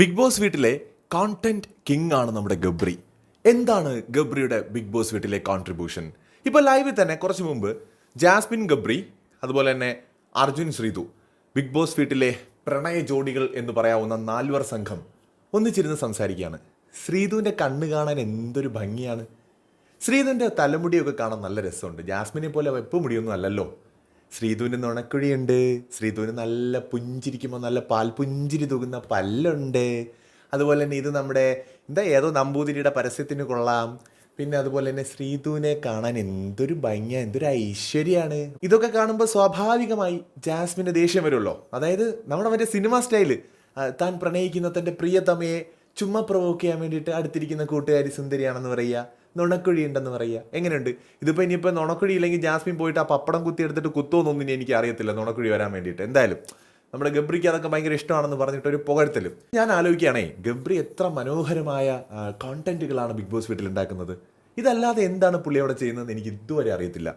Big boss വീട്ടിലെ content king ആണ് നമ്മുടെ ഗബ്രി. എന്താണ് ഗബ്രിയുടെ ബിഗ് ബോസ് വീട്ടിലെ കോൺട്രിബ്യൂഷൻ ഇപ്പോൾ ലൈവിൽ തന്നെ കുറച്ച് മുമ്പ് ജാസ്മിൻ ഗബ്രി അതുപോലെ തന്നെ അർജുൻ ശ്രീതു ബിഗ് ബോസ് വീട്ടിലെ പ്രണയ ജോഡികൾ എന്ന് പറയാവുന്ന നാൽവർ സംഘം ഒന്നിച്ചിരുന്ന് സംസാരിക്കുകയാണ്. ശ്രീതുവിന്റെ കണ്ണ് കാണാൻ എന്തൊരു ഭംഗിയാണ്. ശ്രീതുവിന്റെ തലമുടിയൊക്കെ കാണാൻ നല്ല രസമുണ്ട്. ജാസ്മിനെ പോലെ വെപ്പ് മുടിയൊന്നും അല്ലല്ലോ. ശ്രീധുവിന് നുണക്കുഴിയുണ്ട്. ശ്രീധുവിന് നല്ല പുഞ്ചിരിക്കുമ്പോൾ നല്ല പാൽ പുഞ്ചിരി തൂകുന്ന പല്ലുണ്ട്. അതുപോലെ തന്നെ ഇത് നമ്മുടെ എന്താ ഏതോ നമ്പൂതിരിയുടെ പരസ്യത്തിന് കൊള്ളാം. പിന്നെ അതുപോലെ തന്നെ ശ്രീധുവിനെ കാണാൻ എന്തൊരു ഭംഗിയ എന്തൊരു ഐശ്വര്യമാണ് ഇതൊക്കെ കാണുമ്പോൾ സ്വാഭാവികമായി ജാസ്മിന് ദേഷ്യം വരുമല്ലോ അതായത് നമ്മുടെ മറ്റേ സിനിമ സ്റ്റൈൽ താൻ പ്രണയിക്കുന്ന തന്റെ പ്രിയതമയെ ചുമ്മാ പ്രൊവോക്ക് ചെയ്യാൻ വേണ്ടിയിട്ട് അടുത്തിരിക്കുന്ന കൂട്ടുകാരി സുന്ദരിയാണെന്ന് പറയുക. നുണക്കുഴി ഉണ്ടെന്ന് പറയുക. എങ്ങനെയുണ്ട്? ഇതിപ്പോൾ ഇനിയിപ്പോൾ നുണക്കുഴി ഇല്ലെങ്കിൽ ജാസ്മിൻ പോയിട്ട് ആ പപ്പടം കുത്തി എടുത്തിട്ട് കുത്തുമെന്നൊന്നും ഇനി എനിക്ക് അറിയത്തില്ല നുണക്കുഴി വരാൻ വേണ്ടിയിട്ട്. എന്തായാലും നമ്മുടെ ഗബ്രിക്ക് അതൊക്കെ ഭയങ്കര ഇഷ്ടമാണെന്ന് പറഞ്ഞിട്ട് ഒരു പുകഴ്ത്തലും. ഞാൻ ആലോചിക്കുകയാണേ ഗബ്രി എത്ര മനോഹരമായ കോണ്ടന്റുകളാണ് ബിഗ് ബോസ് വീട്ടിൽ ഉണ്ടാക്കുന്നത്. ഇതല്ലാതെ എന്താണ് പുള്ളി അവിടെ ചെയ്യുന്നതെന്ന് എനിക്ക് ഇതുവരെ അറിയത്തില്ല.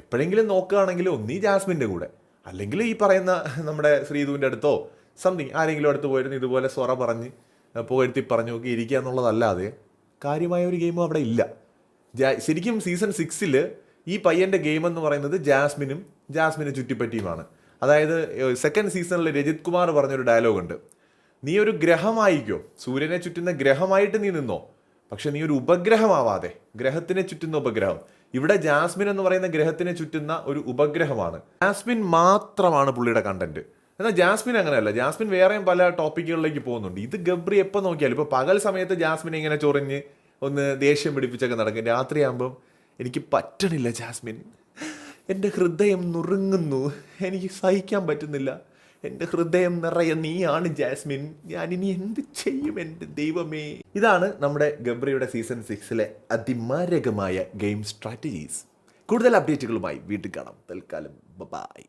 എപ്പോഴെങ്കിലും നോക്കുകയാണെങ്കിൽ ഒന്നീ ജാസ്മിന്റെ കൂടെ. അല്ലെങ്കിൽ ഈ പറയുന്ന നമ്മുടെ ശ്രീധുവിന്റെ അടുത്തോ സംതിങ് ആരെങ്കിലും അടുത്ത് പോയിരുന്നു ഇതുപോലെ സ്വറ പറഞ്ഞ് പുകഴ്ത്തി പറഞ്ഞു നോക്കി ഇരിക്കുക എന്നുള്ളതല്ലാതെ കാര്യമായ ഒരു ഗെയിമും അവിടെ ഇല്ല. ശരിക്കും സീസൺ സിക്സിൽ ഈ പയ്യന്റെ ഗെയിം എന്ന് പറയുന്നത് ജാസ്മിനും ജാസ്മിനെ ചുറ്റിപ്പറ്റിയുമാണ്. അതായത് സെക്കൻഡ് സീസണിൽ രജിത് കുമാർ പറഞ്ഞൊരു ഡയലോഗ് ഉണ്ട്. നീ ഒരു ഗ്രഹമായിക്കോ സൂര്യനെ ചുറ്റുന്ന ഗ്രഹമായിട്ട് നീ നിന്നോ? പക്ഷെ നീ ഒരു ഉപഗ്രഹമാവാതെ ഗ്രഹത്തിനെ ചുറ്റുന്ന ഉപഗ്രഹം. ഇവിടെ ജാസ്മിൻ എന്ന് പറയുന്ന ഗ്രഹത്തിനെ ചുറ്റുന്ന ഒരു ഉപഗ്രഹമാണ്. ജാസ്മിൻ മാത്രമാണ് പുള്ളിയുടെ കണ്ടന്റ് എന്നാൽ ജാസ്മിൻ അങ്ങനെയല്ല. ജാസ്മിൻ വേറെയും പല ടോപ്പിക്കുകളിലേക്ക് പോകുന്നുണ്ട്. ഇത് ഗബ്രി എപ്പോൾ നോക്കിയാലും ഇപ്പോൾ പകൽ സമയത്ത് ജാസ്മിൻ ഇങ്ങനെ ചൊറിഞ്ഞ് ഒന്ന് ദേഷ്യം പിടിപ്പിച്ചൊക്കെ നടക്കും. രാത്രിയാകുമ്പം എനിക്ക് പറ്റണില്ല ജാസ്മിൻ. എന്റെ ഹൃദയം നുറുങ്ങുന്നു. എനിക്ക് സഹിക്കാൻ പറ്റുന്നില്ല. എന്റെ ഹൃദയം നിറയെ നീയാണ് ജാസ്മിൻ. ഞാൻ ഇനി എന്ത് ചെയ്യും എന്റെ ദൈവമേ? ഇതാണ് നമ്മുടെ ഗബ്രിയുടെ സീസൺ സിക്സിലെ അതിമാരകമായ ഗെയിം സ്ട്രാറ്റജീസ്. കൂടുതൽ അപ്ഡേറ്റുകളുമായി വീട്ടിൽ കാണാം. തൽക്കാലം ബൈ.